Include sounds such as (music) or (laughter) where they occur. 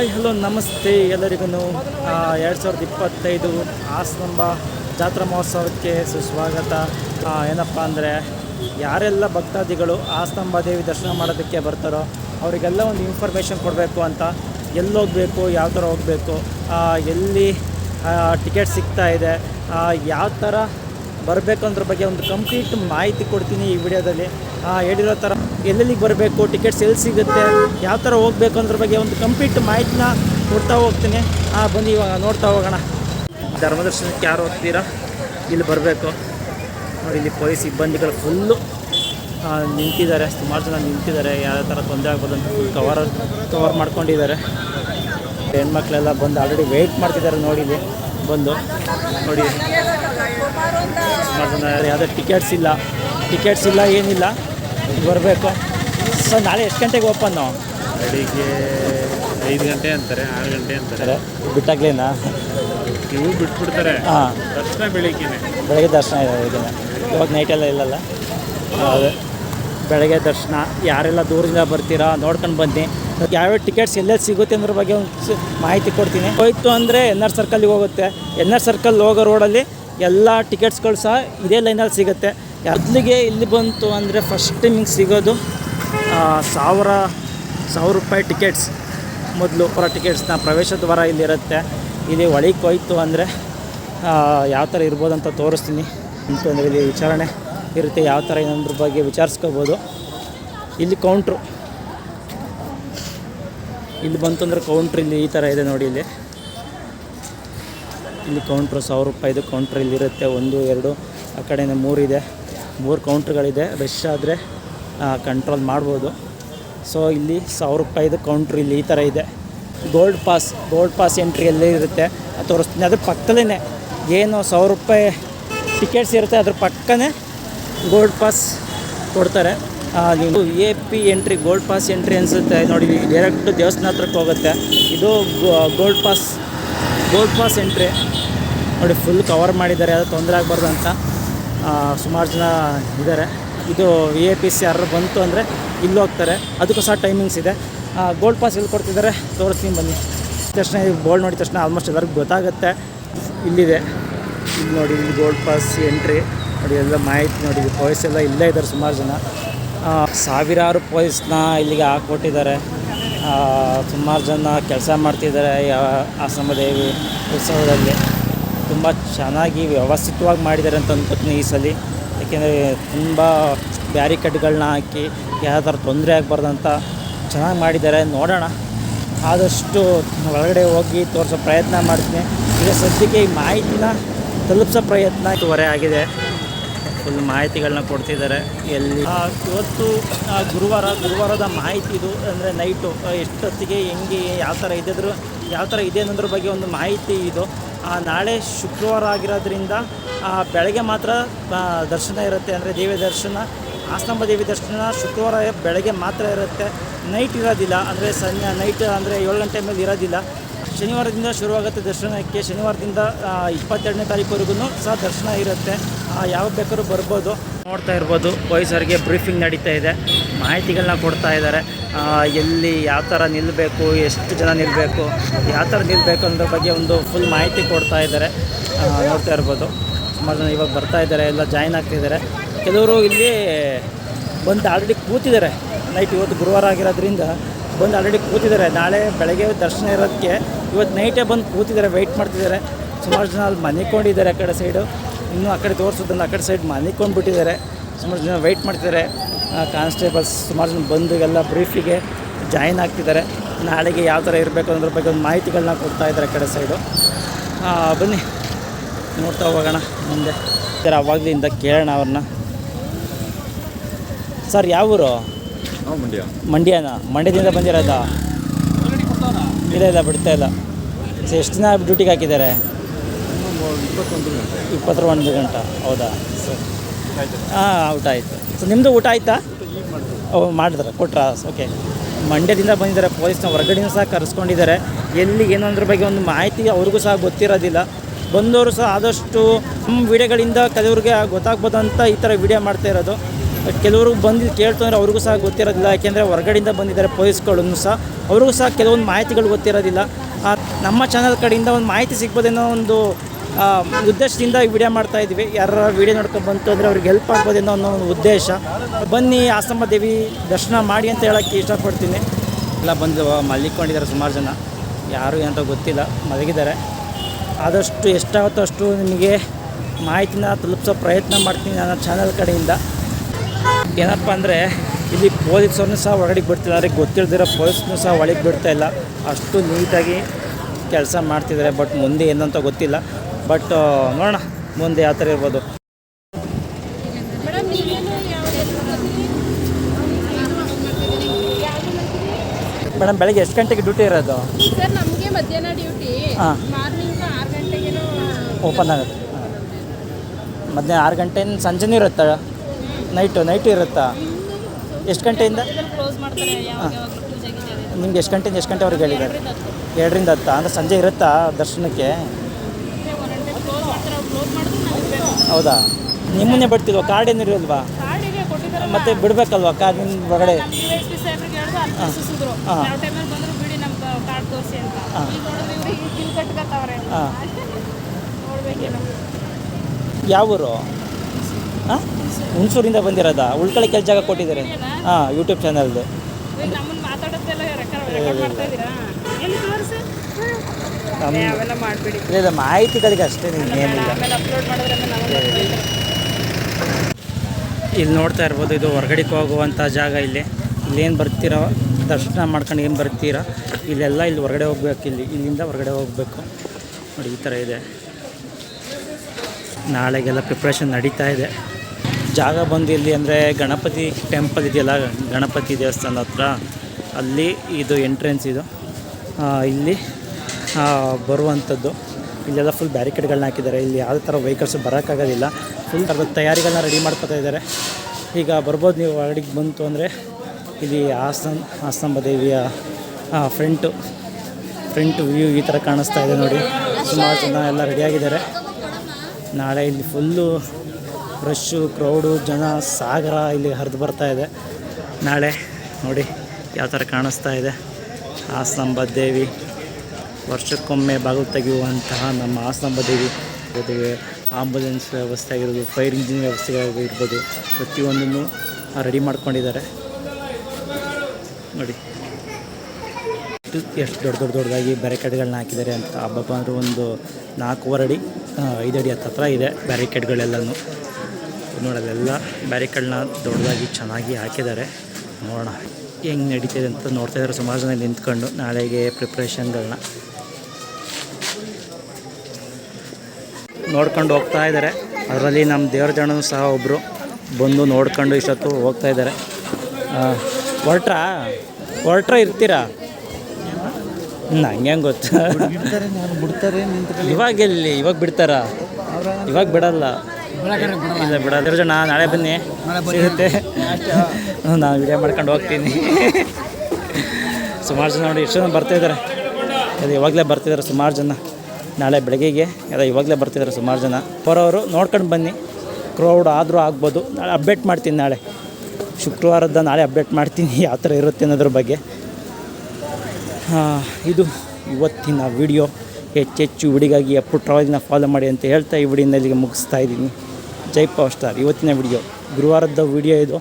Hi, hello, ನಮಸ್ತೆ. ಎಲ್ಲರಿಗೂ ಎರಡು ಸಾವಿರದ ಇಪ್ಪತ್ತೈದು ಹಾಸನಂಬ ಜಾತ್ರಾ ಮಹೋತ್ಸವಕ್ಕೆ ಸುಸ್ವಾಗತ. ಏನಪ್ಪ ಅಂದರೆ, ಯಾರೆಲ್ಲ ಭಕ್ತಾದಿಗಳು ಹಾಸನಾಂಬ ದೇವಿ ದರ್ಶನ ಮಾಡೋದಕ್ಕೆ ಬರ್ತಾರೋ, ಅವರಿಗೆಲ್ಲ ಒಂದು ಇನ್ಫಾರ್ಮೇಷನ್ ಕೊಡಬೇಕು ಅಂತ ಎಲ್ಲಿ ಹೋಗಬೇಕು ಯಾವ ಥರ ಹೋಗಬೇಕು ಎಲ್ಲಿ ಟಿಕೆಟ್ ಸಿಗ್ತಾ ಇದೆ ಯಾವ ಥರ ಬರಬೇಕು ಅಂದ್ರ ಬಗ್ಗೆ ಒಂದು ಕಂಪ್ಲೀಟ್ ಮಾಹಿತಿ ಕೊಡ್ತೀನಿ ಈ ವಿಡಿಯೋದಲ್ಲಿ. ಹೇಳಿರೋ ಥರ ಎಲ್ಲೆಲ್ಲಿಗೆ ಬರಬೇಕು ಟಿಕೆಟ್ಸ್ ಎಲ್ಲಿ ಸಿಗುತ್ತೆ, ಯಾವ ಥರ ಹೋಗಬೇಕು ಅಂದ್ರ ಬಗ್ಗೆ ಒಂದು ಕಂಪ್ಲೀಟ್ ಮಾಹಿತಿನ ಕೊಡ್ತಾ ಹೋಗ್ತೀನಿ. ಬಂದು ಇವಾಗ, ನೋಡ್ತಾ ಹೋಗೋಣ. ಧರ್ಮದರ್ಶನಕ್ಕೆ ಯಾರು ಹೋಗ್ತೀರಾ? ಇಲ್ಲಿ ಬರಬೇಕು. ನೋಡಿ, ಇಲ್ಲಿ ಪೊಲೀಸ್ ಸಿಬ್ಬಂದಿಗಳು ಫುಲ್ಲು ನಿಂತಿದ್ದಾರೆ. ಸುಮಾರು ಜನ ನಿಂತಿದ್ದಾರೆ. ಯಾವ ಥರ ತೊಂದರೆ ಆಗ್ಬೋದು ಅಂತ ಫುಲ್ ಕವರ್ ಕವರ್ ಮಾಡ್ಕೊಂಡಿದ್ದಾರೆ. ಹೆಣ್ಮಕ್ಳೆಲ್ಲ ಬಂದು ಆಲ್ರೆಡಿ ವೆಯ್ಟ್ ಮಾಡ್ತಿದ್ದಾರೆ ನೋಡಿ ಬಂದು. ನೋಡಿ. ಜನ ಯಾವುದೇ ಟಿಕೆಟ್ಸ್ ಇಲ್ಲ. ಟಿಕೆಟ್ಸ್ ಇಲ್ಲ ಏನಿಲ್ಲ. ಬರಬೇಕು. ಸೊ ನಾಳೆ ಎಷ್ಟು ಗಂಟೆಗೆ ಓಪನ್ ನಾವು ಬೆಳಿಗ್ಗೆ ಐದು ಗಂಟೆ ಅಂತಾರೆ ಆರು ಗಂಟೆ ಅಂತಾರೆ. ಬಿಟ್ಟಾಗ್ಲೇನ? ಇವು ಬಿಟ್ಬಿಡ್ತಾರೆ. ಹಾಂ. ದರ್ಶನ ಬೆಳಿಗ್ಗೆ ಬೆಳಗ್ಗೆ ದರ್ಶನ ಇದೆ ಇದನ್ನು ಇವಾಗ ನೈಟೆಲ್ಲ ಇಲ್ಲಲ್ಲ. ಅದೇ. ಬೆಳಗ್ಗೆ ದರ್ಶನ. ಯಾರೆಲ್ಲ ದೂರದಿಂದ ಬರ್ತೀರಾ ನೋಡ್ಕೊಂಡು ಬನ್ನಿ. ಯಾವ್ಯಾವ ಟಿಕೆಟ್ಸ್ ಎಲ್ಲೆಲ್ಲಿ ಸಿಗುತ್ತೆ ಅನ್ನೋದ್ರ ಬಗ್ಗೆ ಒಂದು ಮಾಹಿತಿ ಕೊಡ್ತೀನಿ. ಹೋಯ್ತು ಅಂದರೆ ಎನ್ ಆರ್ ಸರ್ಕಲ್ಗೆ ಹೋಗುತ್ತೆ. ಎನ್ ಆರ್ ಸರ್ಕಲ್ ಹೋಗೋ ರೋಡಲ್ಲಿ ಎಲ್ಲ ಟಿಕೆಟ್ಸ್ಗಳು ಸಹ ಇದೇ ಲೈನಲ್ಲಿ ಸಿಗುತ್ತೆ. ಮೊದಲಿಗೆ ಇಲ್ಲಿ ಬಂತು ಅಂದರೆ ಫಸ್ಟ್ ಟೈಮಿಗೆ ಸಿಗೋದು ಸಾವಿರ ಸಾವಿರ ರೂಪಾಯಿ ಟಿಕೆಟ್ಸ್. ಮೊದಲು ಹೊರ ಟಿಕೆಟ್ಸ್ನ ಪ್ರವೇಶ ದ್ವಾರ ಇಲ್ಲಿರುತ್ತೆ. ಇಲ್ಲಿ ಒಳಗೆ ಹೋಯ್ತು ಅಂದರೆ ಯಾವ ಥರ ಇರ್ಬೋದು ಅಂತ ತೋರಿಸ್ತೀನಿ. ಅಂತಂದರೆ ಇಲ್ಲಿ ವಿಚಾರಣೆ ಇರುತ್ತೆ, ಯಾವ ಥರ ಏನಂದ್ರ ಬಗ್ಗೆ ವಿಚಾರಿಸ್ಕೋಬೋದು. ಇಲ್ಲಿ ಕೌಂಟ್ರು ಇಲ್ಲಿ ಬಂತು ಅಂದರೆ ಕೌಂಟ್ರ್ ಇಲ್ಲಿ ಈ ಥರ ಇದೆ ನೋಡಿ ಇಲ್ಲಿ. ಇಲ್ಲಿ ಕೌಂಟ್ರು ಸಾವಿರ ರೂಪಾಯಿದು ಕೌಂಟ್ರ್ ಇಲ್ಲಿರುತ್ತೆ ಒಂದು, ಎರಡು, ಆ ಕಡೆಯಿಂದ ಮೂರಿದೆ ಮೂರು ಕೌಂಟ್ರ್ಗಳಿದೆ ರಶ್ ಆದರೆ ಕಂಟ್ರೋಲ್ ಮಾಡ್ಬೋದು. ಸೊ ಇಲ್ಲಿ ಸಾವಿರ ರೂಪಾಯಿದು ಕೌಂಟ್ರ್ ಇಲ್ಲಿ ಈ ಥರ ಇದೆ. Gold pass gold pass entry ಎಲ್ಲೇ ಇರುತ್ತೆ. ಅದು ತೋರಿಸ್ತೀನಿ. ಅದ್ರ ಪಕ್ಕದಲ್ಲೇ ಏನು ಸಾವಿರ ರೂಪಾಯಿ ಟಿಕೆಟ್ಸ್ ಇರುತ್ತೆ. ಅದ್ರ ಪಕ್ಕನೇ ಗೋಲ್ಡ್ ಪಾಸ್ ಕೊಡ್ತಾರೆ. ನೀವು A P entry gold pass entry ಅನಿಸುತ್ತೆ. ನೋಡಿ ಡೈರೆಕ್ಟ್ ದೇವಸ್ಥಾನ ಹತ್ರಕ್ಕೆ ಹೋಗುತ್ತೆ. ಇದು gold pass gold pass entry ನೋಡಿ ಫುಲ್ ಕವರ್ ಮಾಡಿದ್ದಾರೆ, ಅದು ತೊಂದರೆ ಆಗಬಾರ್ದು ಅಂತ ಸುಮಾರು ಜನ ಇದ್ದಾರೆ. ಇದು ವಿ ಎ ಪಿ ಸಿ ಯಾರು ಬಂತು ಅಂದರೆ ಇಲ್ಲಿ ಹೋಗ್ತಾರೆ. ಅದಕ್ಕೂ ಸಹ ಟೈಮಿಂಗ್ಸ್ ಇದೆ. ಗೋಲ್ಡ್ ಪಾಸ್ ಎಲ್ಲಿ ಕೊಡ್ತಿದ್ದಾರೆ? ತೋರಿಸ್ತೀನಿ ಬನ್ನಿ. ತಕ್ಷಣ ಗೋಲ್ಡ್ ನೋಡಿದ ತಕ್ಷಣ ಆಲ್ಮೋಸ್ಟ್ ಎಲ್ಲರಿಗೂ ಗೊತ್ತಾಗುತ್ತೆ. ಇಲ್ಲಿದೆ. ಇಲ್ಲಿ ನೋಡಿ, ಇಲ್ಲಿ ಗೋಲ್ಡ್ ಪಾಸ್ ಎಂಟ್ರಿ ನೋಡಿ, ಎಲ್ಲ ಮಾಹಿತಿ ನೋಡಿ ಪೊಲೀಸ್ ಎಲ್ಲ ಇಲ್ಲೇ ಇದ್ದಾರೆ ಸುಮಾರು ಜನ. ಸಾವಿರಾರು ಪೊಲೀಸ್ನ ಇಲ್ಲಿಗೆ ಹಾಕ್ಕೊಟ್ಟಿದ್ದಾರೆ. ಸುಮಾರು ಜನ ಕೆಲಸ ಮಾಡ್ತಿದ್ದಾರೆ ಯಾವ ಆಶ್ರಮ ದೇವಿ ಉತ್ಸವದಲ್ಲಿ. ತುಂಬ ಚೆನ್ನಾಗಿ ವ್ಯವಸ್ಥಿತವಾಗಿ ಮಾಡಿದ್ದಾರೆ ಅಂತ ಅನ್ಕೋತೀನಿ ಈ ಸಲ. ಯಾಕೆಂದರೆ ತುಂಬ ಬ್ಯಾರಿಕೇಡ್ಗಳನ್ನ ಹಾಕಿ ಯಾವ ಥರ ತೊಂದರೆ ಆಗಬಾರ್ದಂತ ಚೆನ್ನಾಗಿ ಮಾಡಿದ್ದಾರೆ ನೋಡೋಣ. ಆದಷ್ಟು ಒಳಗಡೆ ಹೋಗಿ ತೋರಿಸೋ ಪ್ರಯತ್ನ ಮಾಡ್ತೀನಿ. ಈಗ ಸದ್ಯಕ್ಕೆ ಈ ಮಾಹಿತಿನ ತಲುಪಿಸೋ ಪ್ರಯತ್ನ ಹೊರೆ ಆಗಿದೆ. ಫುಲ್ ಮಾಹಿತಿಗಳನ್ನ ಕೊಡ್ತಿದ್ದಾರೆ. ಎಲ್ಲಿ ಇವತ್ತು ಗುರುವಾರ, ಗುರುವಾರದ ಮಾಹಿತಿ ಇದು. ಅಂದರೆ ನೈಟು ಎಷ್ಟೊತ್ತಿಗೆ, ಹೆಂಗೆ, ಯಾವ ಥರ ಇದ್ದಿದ್ರು ಯಾವ ಥರ ಇದೆ ಅನ್ನೋದ್ರ ಬಗ್ಗೆ ಒಂದು ಮಾಹಿತಿ ಇದು. ನಾಳೆ ಶುಕ್ರವಾರ ಆಗಿರೋದ್ರಿಂದ ಬೆಳಗ್ಗೆ ಮಾತ್ರ ದರ್ಶನ ಇರುತ್ತೆ. ಅಂದರೆ ದೇವಿ ದರ್ಶನ ಆಸ್ತಂಬ ದೇವಿ ದರ್ಶನ ಶುಕ್ರವಾರ ಬೆಳಗ್ಗೆ ಮಾತ್ರ ಇರುತ್ತೆ. ನೈಟ್ ಇರೋದಿಲ್ಲ. ಅಂದರೆ ಸಂಜೆ ನೈಟ್ ಅಂದರೆ ಏಳು ಗಂಟೆ ಮೇಲೆ ಇರೋದಿಲ್ಲ. ಶನಿವಾರದಿಂದ ಶುರುವಾಗುತ್ತೆ ದರ್ಶನಕ್ಕೆ. ಶನಿವಾರದಿಂದ ಇಪ್ಪತ್ತೆರಡನೇ ತಾರೀಕುವರೆಗೂ ಸಹ ದರ್ಶನ ಇರುತ್ತೆ. ಯಾವಾಗ ಬೇಕಾದ್ರೂ ಬರ್ಬೋದು. ನೋಡ್ತಾ ಇರ್ಬೋದು, ಪೊಲೀಸರಿಗೆ ಬ್ರೀಫಿಂಗ್ ನಡೀತಾ ಇದೆ. ಮಾಹಿತಿಗಳನ್ನ ಕೊಡ್ತಾ ಇದ್ದಾರೆ. ಎಲ್ಲಿ ಯಾವ ಥರ ನಿಲ್ಲಬೇಕು ಎಷ್ಟು ಜನ ನಿಲ್ಲಬೇಕು ಯಾವ ಥರ ನಿಲ್ಲಬೇಕು ಅನ್ನೋದ್ರ ಬಗ್ಗೆ ಒಂದು ಫುಲ್ ಮಾಹಿತಿ ಕೊಡ್ತಾ ಇದ್ದಾರೆ. ನೋಡ್ತಾ ಇರ್ಬೋದು. ಸುಮಾರು ಜನ ಇವಾಗ ಬರ್ತಾ ಇದ್ದಾರೆ, ಎಲ್ಲ ಜಾಯಿನ್ ಆಗ್ತಿದ್ದಾರೆ ಕೆಲವರು ಇಲ್ಲಿ ಬಂದು ಆಲ್ರೆಡಿ ಕೂತಿದ್ದಾರೆ. ನೈಟ್ ಇವತ್ತು ಗುರುವಾರ ಆಗಿರೋದ್ರಿಂದ ಬಂದು ಆಲ್ರೆಡಿ ಕೂತಿದ್ದಾರೆ. ನಾಳೆ ಬೆಳಗ್ಗೆ ದರ್ಶನ ಇರೋದಕ್ಕೆ ಇವತ್ತು ನೈಟೇ ಬಂದು ಕೂತಿದ್ದಾರೆ ವೆಯ್ಟ್ ಮಾಡ್ತಿದ್ದಾರೆ. ಸುಮಾರು ಜನ ಅಲ್ಲಿ ಮನೆಕೊಂಡಿದ್ದಾರೆ ಆ ಕಡೆ ಸೈಡು ಇನ್ನೂ ಆ ಕಡೆ ತೋರಿಸೋದನ್ನು ಆ ಕಡೆ ಸೈಡ್ ಮನಿಕೊಂಡ್ಬಿಟ್ಟಿದ್ದಾರೆ. ಸುಮಾರು ಜನ ವೆಯ್ಟ್ ಮಾಡ್ತಿದ್ದಾರೆ. ಕಾನ್ಸ್ಟೇಬಲ್ಸ್ ಸುಮಾರು ಜನ ಬಂದು ಎಲ್ಲ ಬ್ರೀಫಿಗೆ ಜಾಯಿನ್ ಆಗ್ತಿದ್ದಾರೆ. ನಾಳೆಗೆ ಯಾವ ಥರ ಇರಬೇಕು ಅನ್ನೋದ್ರ ಬಗ್ಗೆ ಒಂದು ಮಾಹಿತಿಗಳನ್ನ ಕೊಡ್ತಾ ಇದ್ದಾರೆ ಆ ಕಡೆ ಸೈಡು ಬನ್ನಿ. ನೋಡ್ತಾ ಹೋಗೋಣ ಮುಂದೆ. ಸರ್ ಅವಾಗಲಿಂದ ಕೇಳೋಣ ಅವ್ರನ್ನ. ಸರ್ ಯಾವ ಊರು? ಮಂಡ್ಯ. ಮಂಡ್ಯನಾ? ಮಂಡ್ಯದಿಂದ ಬಂದಿರೋದಾ? ಇಲ್ಲ ಇಲ್ಲ ಬಿಡ್ತಾ ಇಲ್ಲ. ಸೊ ಎಷ್ಟು ದಿನ ಡ್ಯೂಟಿಗೆ ಹಾಕಿದ್ದಾರೆ? ಇಪ್ಪತ್ತೊಂದು ಗಂಟೆ. ಇಪ್ಪತ್ತರ ಒಂದು ಗಂಟೆ. ಹೌದಾ? ಸರ್. ಹಾಂ ಊಟ ಆಯಿತು. ಸೊ ನಿಮ್ಮದು ಊಟ ಆಯಿತಾ? ಓ ಮಾಡಿದ್ರೆ? ಕೊಟ್ರಾ? ಓಕೆ ಮಂಡ್ಯದಿಂದ ಬಂದಿದ್ದಾರೆ ಪೊಲೀಸ್ನ ಹೊರಗಡೆಯಿಂದ ಸಹ ಕರೆಸ್ಕೊಂಡಿದ್ದಾರೆ. ಎಲ್ಲಿ ಏನು ಬಗ್ಗೆ ಒಂದು ಮಾಹಿತಿ ಅವ್ರಿಗೂ ಸಹ ಗೊತ್ತಿರೋದಿಲ್ಲ. ಬಂದವರು ಸಹ ಆದಷ್ಟು ನಮ್ಮ ವಿಡಿಯೋಗಳಿಂದ ಕೆಲವ್ರಿಗೆ ಗೊತ್ತಾಗ್ಬೋದಂತ ಅಂತ ಈ ಥರ ವಿಡಿಯೋ ಮಾಡ್ತಾ ಇರೋದು. ಕೆಲವರು ಬಂದು ಕೇಳ್ತಂದ್ರೆ ಅವ್ರಿಗೂ ಸಹ ಗೊತ್ತಿರೋದಿಲ್ಲ. ಯಾಕೆಂದರೆ ಹೊರಗಡೆಯಿಂದ ಬಂದಿದ್ದಾರೆ ಪೊಲೀಸ್ಗಳನ್ನು ಸಹ. ಅವ್ರಿಗೂ ಸಹ ಕೆಲವೊಂದು ಮಾಹಿತಿಗಳು ಗೊತ್ತಿರೋದಿಲ್ಲ. ನಮ್ಮ ಚಾನಲ್ ಕಡೆಯಿಂದ ಒಂದು ಮಾಹಿತಿ ಸಿಗ್ಬೋದೇನೋ ಒಂದು ಉದ್ದೇಶದಿಂದ ಈ ವಿಡಿಯೋ ಮಾಡ್ತಾ ಇದ್ವಿ ಯಾರ ವಿಡಿಯೋ ನೋಡ್ಕೊಂಡು ಬಂತು ಅಂದರೆ ಅವ್ರಿಗೆ ಹೆಲ್ಪ್ ಆಗ್ಬೋದೇನೋ ಅನ್ನೋ ಒಂದು ಉದ್ದೇಶ. ಬನ್ನಿ ಆಸಮ್ಮ ದೇವಿ ದರ್ಶನ ಮಾಡಿ ಅಂತ ಹೇಳೋಕ್ಕೆ ಇಷ್ಟಪಡ್ತೀನಿ. ಎಲ್ಲ ಬಂದು ಮಲ್ಲಿಕೊಂಡಿದ್ದಾರೆ ಸುಮಾರು ಜನ. ಯಾರು ಏನಂತ ಗೊತ್ತಿಲ್ಲ ಮಲಗಿದ್ದಾರೆ. ಆದಷ್ಟು ಎಷ್ಟಾಗುತ್ತೋ ಅಷ್ಟು ನಿಮಗೆ ಮಾಹಿತಿನ ತಲುಪಿಸೋ ಪ್ರಯತ್ನ ಮಾಡ್ತೀನಿ ನನ್ನ ಚಾನಲ್ ಕಡೆಯಿಂದ. ಏನಪ್ಪ ಅಂದರೆ ಇಲ್ಲಿ ಪೊಲೀಸರನ್ನು ಸಹ ಒಳಗಡೆ ಬಿಡ್ತಿಲ್ಲ. ಅವ್ರಿಗೆ ಗೊತ್ತಿಲ್ದಿರೋ ಪೊಲೀಸ್ನೂ ಸಹ ಒಳಗೆ ಬಿಡ್ತಾ ಇಲ್ಲ. ಅಷ್ಟು ನೀಟಾಗಿ ಕೆಲಸ ಮಾಡ್ತಿದ್ದಾರೆ ಬಟ್ ಮುಂದೆ ಏನಂತ ಗೊತ್ತಿಲ್ಲ. ಬಟ್ ನೋಡೋಣ. ಮುಂದೆ ಯಾವ ಥರ ಇರ್ಬೋದು. ಮೇಡಮ್ ಬೆಳಗ್ಗೆ ಎಷ್ಟು ಗಂಟೆಗೆ ಡ್ಯೂಟಿ ಇರೋದು? ಸರ್ ನಮಗೆ ಮಧ್ಯಾಹ್ನ ಡ್ಯೂಟಿ ಹಾಂ. ಮಾರ್ನಿಂಗ್ ಆರು ಗಂಟೆಗೇನೋ ಓಪನ್ ಆಗುತ್ತೆ. ಮಧ್ಯಾಹ್ನ ಆರು ಗಂಟೆಯಿಂದ ಸಂಜೆನೂ ಇರುತ್ತಾ? ನೈಟು ನೈಟು ಇರುತ್ತಾ? ಎಷ್ಟು ಗಂಟೆಯಿಂದ. ನಿಮ್ಗೆ ಎಷ್ಟು ಗಂಟೆಯಿಂದ ಎಷ್ಟು ಗಂಟೆವರೆಗೆ ಹೇಳಿದ್ದಾರೆ ಎರಡರಿಂದ ಹತ್ತಾ. ಅಂದರೆ ಸಂಜೆ ಇರುತ್ತಾ ದರ್ಶನಕ್ಕೆ ಮತ್ತೆ ಒಂದೊಂದು ಟೈಮ್ ಕ್ಲೋಸ್ ಮಾಡ್ತಾರೆ ಅವ್ರು ಕ್ಲೋಸ್ ಮಾಡಿದ್ರೆ ನಾವು ಇರಬೇಕು ಹೌದಾ? ನಿಮ್ಮನ್ನೇ ಬಿಡ್ತಿಲ್ವಾ? ಕಾರ್ಡ್ ಏನಿರಲ್ವಾ ಕಾರ್ಡಿಗೆ ಕೊಟ್ಟಿದ್ದಾರೆ ಮತ್ತೆ ಬಿಡಬೇಕಲ್ವಾ? ಕಾರ್ಡ್ ನಿಮ್ಮ ಹೊರಗಡೆ? ಡಿ ವೈ ಎಸ್ ಪಿ ಸಾಹೇಬ್ರಿಗೆ ಹೇಳಿದ್ರು ಅಲ್ಲಿ ಸುಸಿದ್ರು ಹಾಂ. ಯಾವ ಟೈಮಲ್ಲಿ ಬಂದ್ರು ಬಿಡಿ ನಮ್ಮ ಕಾರ್ಡ್ ತೋರಿಸಿ ಅಂತ. ಹಾಂ. ಈಗ ನೋಡಿದ್ರೆ ಇವ್ರು ಈಗ ಬಿಲ್ ಕಟ್ಕೊತಾವ್ರೆ ಹಾಂ. ನೋಡ್ಬೇಕೇನೋ ಯಾವ ಊರು? ಹಾಂ? ಹುಣಸೂರಿಂದ ಬಂದಿರೋದಾ? ಉಳ್ಕಳಿ ಕೆಲಸ ಜಾಗ ಕೊಟ್ಟಿದ್ದಾರೆ. ಹಾಂ ಯೂಟ್ಯೂಬ್ ಚಾನಲ್ದು ಈಗ ನಮ್ಮನ್ನ ಮಾತಾಡೋದೆಲ್ಲ ರೆಕಾರ್ಡ್ ರೆಕಾರ್ಡ್ ಮಾಡ್ತಾ ಇದ್ದೀರಾ? ಎಲ್ಲಿ ತೋರಿಸಿ? ನಮ್ಮ ಅವೆಲ್ಲ ಮಾಡಬೇಡಿ. ಇಲ್ಲ ಮಾಹಿತಿಗಳಿಗೆ ಅಷ್ಟೇ ಆಮೇಲೆ ಅಪ್ಲೋಡ್ ಮಾಡಿದ್ರೆ ಇಲ್ಲಿ ನೋಡ್ತಾ ಇರ್ಬೋದು ಇದು ಹೊರಗಡೆಗೆ ಹೋಗುವಂಥ ಜಾಗ ಇಲ್ಲಿ. ಇಲ್ಲೇನು ಬರ್ತೀರೋ? ದರ್ಶನ ಮಾಡ್ಕೊಂಡು ಏನು ಬರ್ತೀರಾ? ಇಲ್ಲೆಲ್ಲ ಇಲ್ಲಿ ಹೊರಗಡೆ ಹೋಗ್ಬೇಕು ಇಲ್ಲಿ ಇಲ್ಲಿಂದ ಹೊರಗಡೆ ಹೋಗಬೇಕು. ನೋಡಿ ಈ ಥರ ಇದೆ. ನಾಳೆಗೆಲ್ಲ ಪ್ರಿಪ್ರೇಷನ್ ನಡೀತಾ ಇದೆ. ಜಾಗ ಬಂದು ಇಲ್ಲಿ ಅಂದರೆ ಗಣಪತಿ ಟೆಂಪಲ್ ಇದೆಯಲ್ಲ ಗಣಪತಿ ದೇವಸ್ಥಾನ ಹತ್ರ ಅಲ್ಲಿ ಇದು ಎಂಟ್ರೆನ್ಸ್ ಇದು. ಇಲ್ಲಿ ಬರುವಂಥದ್ದು. ಇಲ್ಲೆಲ್ಲ ಫುಲ್ ಬ್ಯಾರಿಕೇಡ್ಗಳನ್ನ ಹಾಕಿದ್ದಾರೆ. ಇಲ್ಲಿ ಯಾವುದೇ ಥರ ವೆಹಿಕಲ್ಸ್ ಬರೋಕ್ಕಾಗೋದಿಲ್ಲ. ಫುಲ್ ಥರದ ತಯಾರಿಗಳನ್ನ ರೆಡಿ ಮಾಡ್ಕೊತಾ ಇದ್ದಾರೆ. ಈಗ ಬರ್ಬೋದು ನೀವು ಹೊರಗಡೆಗೆ ಬಂತು ಅಂದರೆ ಇಲ್ಲಿ ಹಾಸನ ಹಾಸನಾಂಬ ದೇವಿಯ ಫ್ರಂಟು ಫ್ರಂಟ್ ವ್ಯೂ ಈ ಥರ ಕಾಣಿಸ್ತಾ ಇದೆ ನೋಡಿ. ಸುಮಾರು ಜನ ಎಲ್ಲ ರೆಡಿಯಾಗಿದ್ದಾರೆ ನಾಳೆ ಇಲ್ಲಿ ಫುಲ್ಲು ರಶ್ಶು ಕ್ರೌಡು ಜನ, ಸಾಗರ ಇಲ್ಲಿ ಹರಿದು ಬರ್ತಾ ಇದೆ. ನಾಳೆ ನೋಡಿ ಯಾವ ಥರ ಕಾಣಿಸ್ತಾ ಇದೆ. ಹಾಸನಾಂಬ ದೇವಿ ವರ್ಷಕ್ಕೊಮ್ಮೆ ಬಾಗಿಲು ತೆಗೆಯುವಂತಹ ನಮ್ಮ ಹಾಸನಾಂಬ ದೇವಿ ಜೊತೆಗೆ ಆಂಬುಲೆನ್ಸ್ ವ್ಯವಸ್ಥೆ ಆಗಿರ್ಬೋದು, ಫೈರ್ ಇಂಜಿನ್ ವ್ಯವಸ್ಥೆ ಆಗಿರ್ಬೋದು, ಪ್ರತಿಯೊಂದನ್ನು ರೆಡಿ ಮಾಡ್ಕೊಂಡಿದ್ದಾರೆ. ನೋಡಿ. ಎಷ್ಟು ಎಷ್ಟು ದೊಡ್ಡ ದೊಡ್ಡ ದೊಡ್ಡದಾಗಿ ಬ್ಯಾರಿಕೇಡ್ಗಳನ್ನ ಹಾಕಿದ್ದಾರೆ ಅಂತ ಹಬ್ಬಪ್ಪ ಅಂದರೆ ಒಂದು ನಾಲ್ಕೂವರೆ ಅಡಿ ಐದು ಅಡಿ ಹತ್ತತ್ರ ಇದೆ ಬ್ಯಾರಿಕೇಡ್ಗಳೆಲ್ಲನೂ. ನೋಡೋದೆಲ್ಲ ಬ್ಯಾರಿಕೇಡ್ನ ದೊಡ್ಡದಾಗಿ ಚೆನ್ನಾಗಿ ಹಾಕಿದ್ದಾರೆ. ನೋಡೋಣ ಹೆಂಗೆ ನಡೀತಿದೆ ಅಂತ ನೋಡ್ತಾ ಇದ್ದಾರೆ. ಸುಮಾರು ಜನ ನಿಂತ್ಕೊಂಡು ನಾಳೆಗೆ ಪ್ರಿಪ್ರೇಷನ್ಗಳನ್ನ ನೋಡ್ಕೊಂಡು ಹೋಗ್ತಾ ಇದ್ದಾರೆ. ಅದರಲ್ಲಿ ನಮ್ಮ ದೇವ್ರ ಜನನೂ ಸಹ ಒಬ್ಬರು ಬಂದು ನೋಡ್ಕೊಂಡು ಇಷ್ಟೊತ್ತು ಹೋಗ್ತಾ ಇದ್ದಾರೆ. ಹೊರಟ್ರಾ? ಹೊರಟ್ರ ಇರ್ತೀರಾ? ನಂಗೆ ಗೊತ್ತು? ಇವಾಗ ಎಲ್ಲಿ? ಇವಾಗ ಬಿಡ್ತಾರ? ಇವಾಗ ಬಿಡಲ್ಲ. ಇಲ್ಲ ಬಿಡಲ್ಲ ಇರೋ ಜನ ನಾಳೆ ಬನ್ನಿ. ಸಿಗುತ್ತೆ. ನಾನು ವಿಡಿಯೋ ಮಾಡ್ಕೊಂಡು ಹೋಗ್ತೀನಿ. ಸುಮಾರು ಜನ ನೋಡಿ ಎಷ್ಟು ಜನ ಬರ್ತಾ ಇದ್ದಾರೆ. ಅದು, ಇವಾಗಲೇ ಬರ್ತಿದ್ದಾರೆ ಸುಮಾರು ಜನ. ನಾಳೆ ಬೆಳಗ್ಗೆಗೆ ಎಲ್ಲ ಇವಾಗಲೇ ಬರ್ತಿದ್ದಾರೆ ಸುಮಾರು ಜನ. ಬರೋರು ನೋಡ್ಕೊಂಡು ಬನ್ನಿ. ಕ್ರೌಡ್ ಆದರೂ ಆಗ್ಬೋದು. ನಾಳೆ ಅಪ್ಡೇಟ್ ಮಾಡ್ತೀನಿ ನಾಳೆ. ಶುಕ್ರವಾರದ ನಾಳೆ ಅಪ್ಡೇಟ್ ಮಾಡ್ತೀನಿ (laughs) ಯಾವ ಥರ ಇರುತ್ತೆ ಅನ್ನೋದ್ರ ಬಗ್ಗೆ. ಇದು ಇವತ್ತಿನ ವಿಡಿಯೋ ಹೆಚ್ಚೆಚ್ಚು ವಿಡಿಗಾಗಿ ಅಪ್ಪು ಟ್ರಾವೆಲ್ನ ಫಾಲೋ ಮಾಡಿ ಅಂತ ಹೇಳ್ತಾ ಈ ವಿಡಿಯೋನ ಇಲ್ಲಿಗೆ ಮುಗಿಸ್ತಾ ಇದ್ದೀನಿ. ಜೈ ಪವರ್ ಸ್ಟಾರ್. ಇವತ್ತಿನ ವಿಡಿಯೋ ಗುರುವಾರದ ವಿಡಿಯೋ ಇದು.